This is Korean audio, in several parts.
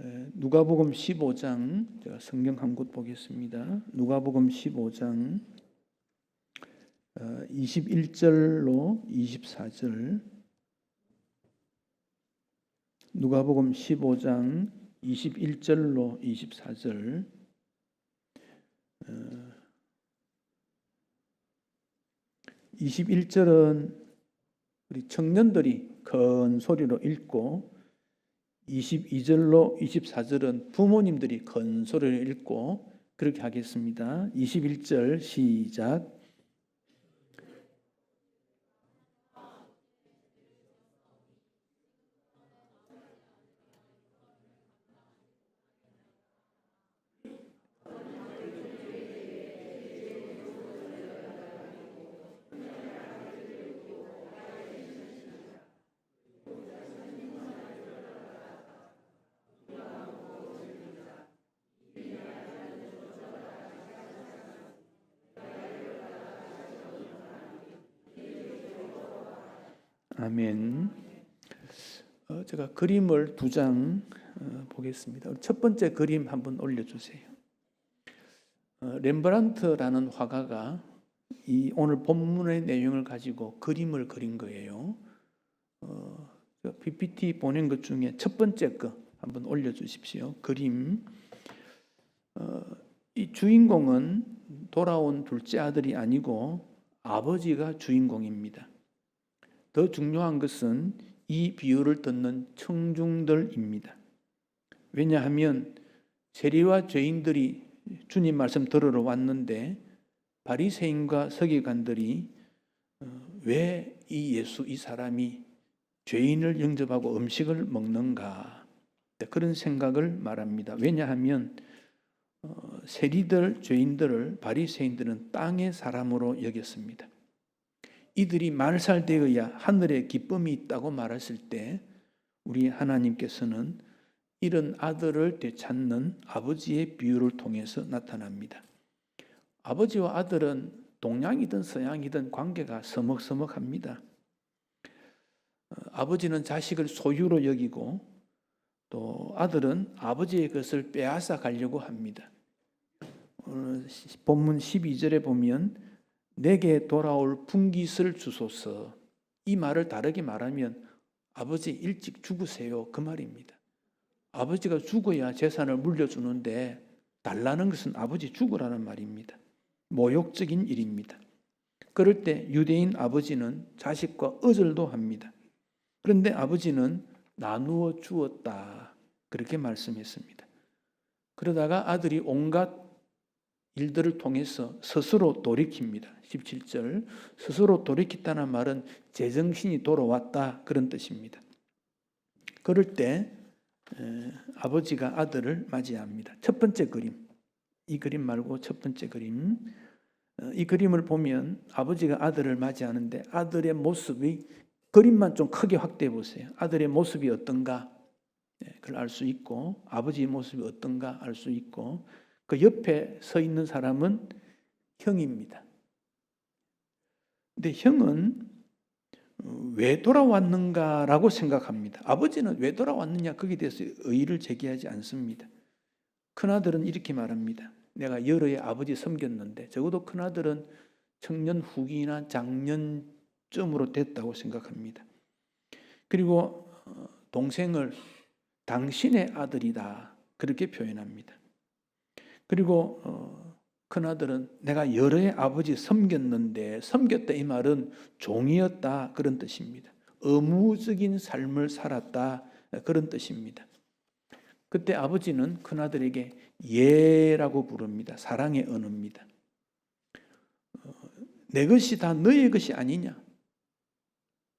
에, 누가복음 15장 제가 성경 한 곳 보겠습니다. 누가복음 15장 어, 21절로 24절 누가복음 15장 21절로 24절 어, 21절은 우리 청년들이 큰 소리로 읽고 22절로 24절은 부모님들이 큰 소리를 읽고 그렇게 하겠습니다. 21절 시작. 아멘. 어, 제가 그림을 두 장 어, 보겠습니다. 첫 번째 그림 한번 올려주세요. 어, 렘브란트라는 화가가 이 오늘 본문의 내용을 가지고 그림을 그린 거예요. 어, 저 PPT 보낸 것 중에 첫 번째 거 한번 올려주십시오. 그림. 어, 이 주인공은 돌아온 둘째 아들이 아니고 아버지가 주인공입니다. 더 중요한 것은 이 비유를 듣는 청중들입니다. 왜냐하면 세리와 죄인들이 주님 말씀 들으러 왔는데 바리새인과 서기관들이 어, 왜이 예수 이 사람이 죄인을 영접하고 음식을 먹는가 그런 생각을 말합니다. 왜냐하면 어, 세리들 죄인들을 바리새인들은 땅의 사람으로 여겼습니다. 이들이 말살되어야 하늘에 기쁨이 있다고 말했을 때 우리 하나님께서는 이런 아들을 되찾는 아버지의 비유를 통해서 나타납니다. 아버지와 아들은 동양이든 서양이든 관계가 서먹서먹합니다. 어, 아버지는 자식을 소유로 여기고 또 아들은 아버지의 것을 빼앗아 가려고 합니다. 본문 12절에 보면 내게 돌아올 분깃을 주소서. 이 말을 다르게 말하면 아버지 일찍 죽으세요. 그 말입니다. 아버지가 죽어야 재산을 물려주는데 달라는 것은 아버지 죽으라는 말입니다. 모욕적인 일입니다. 그럴 때 유대인 아버지는 자식과 어절도 합니다. 그런데 아버지는 나누어 주었다. 그렇게 말씀했습니다. 그러다가 아들이 온갖 일들을 통해서 스스로 돌이킵니다. 17절 스스로 돌이켰다는 말은 제정신이 돌아왔다 그런 뜻입니다. 그럴 때 에, 아버지가 아들을 맞이합니다. 첫 번째 그림 이 그림 말고 첫 번째 그림 어, 이 그림을 보면 아버지가 아들을 맞이하는데 아들의 모습이 그림만 좀 크게 확대해 보세요. 아들의 모습이 어떤가 예, 그걸 알 수 있고 아버지의 모습이 어떤가 알 수 있고 그 옆에 서 있는 사람은 형입니다. 근데 형은 어, 왜 돌아왔는가라고 생각합니다. 아버지는 왜 돌아왔느냐 거기에 대해서 의의를 제기하지 않습니다. 큰아들은 이렇게 말합니다. 내가 여러의 아버지 섬겼는데 적어도 큰아들은 청년 후기나 장년쯤으로 됐다고 생각합니다. 그리고 어, 동생을 당신의 아들이다 그렇게 표현합니다. 그리고 어, 큰아들은 내가 여러의 아버지 섬겼는데 섬겼다 이 말은 종이었다 그런 뜻입니다. 의무적인 삶을 살았다 그런 뜻입니다. 그때 아버지는 큰아들에게 예라고 부릅니다. 사랑의 언어입니다. 어, 내 것이 다 너의 것이 아니냐?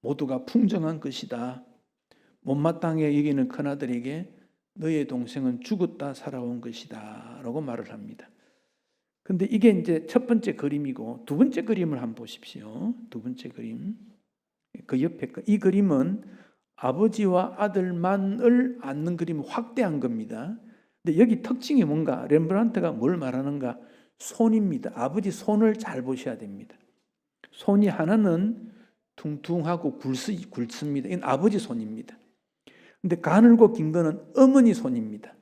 모두가 풍성한 것이다. 못마땅해 여기는 큰아들에게 너의 동생은 죽었다 살아온 것이다. 라고 말을 합니다. 근데 이게 이제 첫 번째 그림이고 두 번째 그림을 한번 보십시오. 두 번째 그림. 그 옆에 거. 이 그림은 아버지와 아들만을 안는 그림을 확대한 겁니다. 근데 여기 특징이 뭔가 렘브란트가 뭘 말하는가? 손입니다. 아버지 손을 잘 보셔야 됩니다. 손이 하나는 퉁퉁하고 굵습니다. 이건 아버지 손입니다. 근데 가늘고 긴 거는 어머니 손입니다.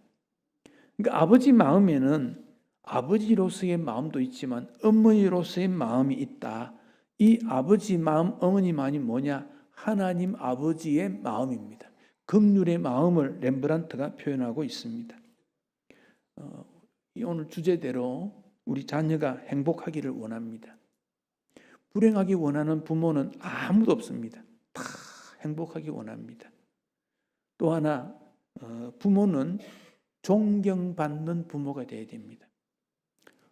그러니까 아버지 마음에는 아버지로서의 마음도 있지만 어머니로서의 마음이 있다. 이 아버지 마음, 어머니 마음이 뭐냐? 하나님 아버지의 마음입니다. 긍휼의 마음을 렘브란트가 표현하고 있습니다. 어, 이 오늘 주제대로 우리 자녀가 행복하기를 원합니다. 불행하기 원하는 부모는 아무도 없습니다. 다 행복하기 원합니다. 또 하나 어, 부모는 존경받는 부모가 되어야 됩니다.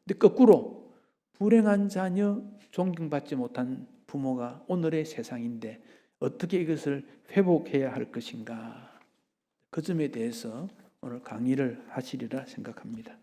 근데 거꾸로 불행한 자녀 존경받지 못한 부모가 오늘의 세상인데 어떻게 이것을 회복해야 할 것인가 그 점에 대해서 오늘 강의를 하시리라 생각합니다.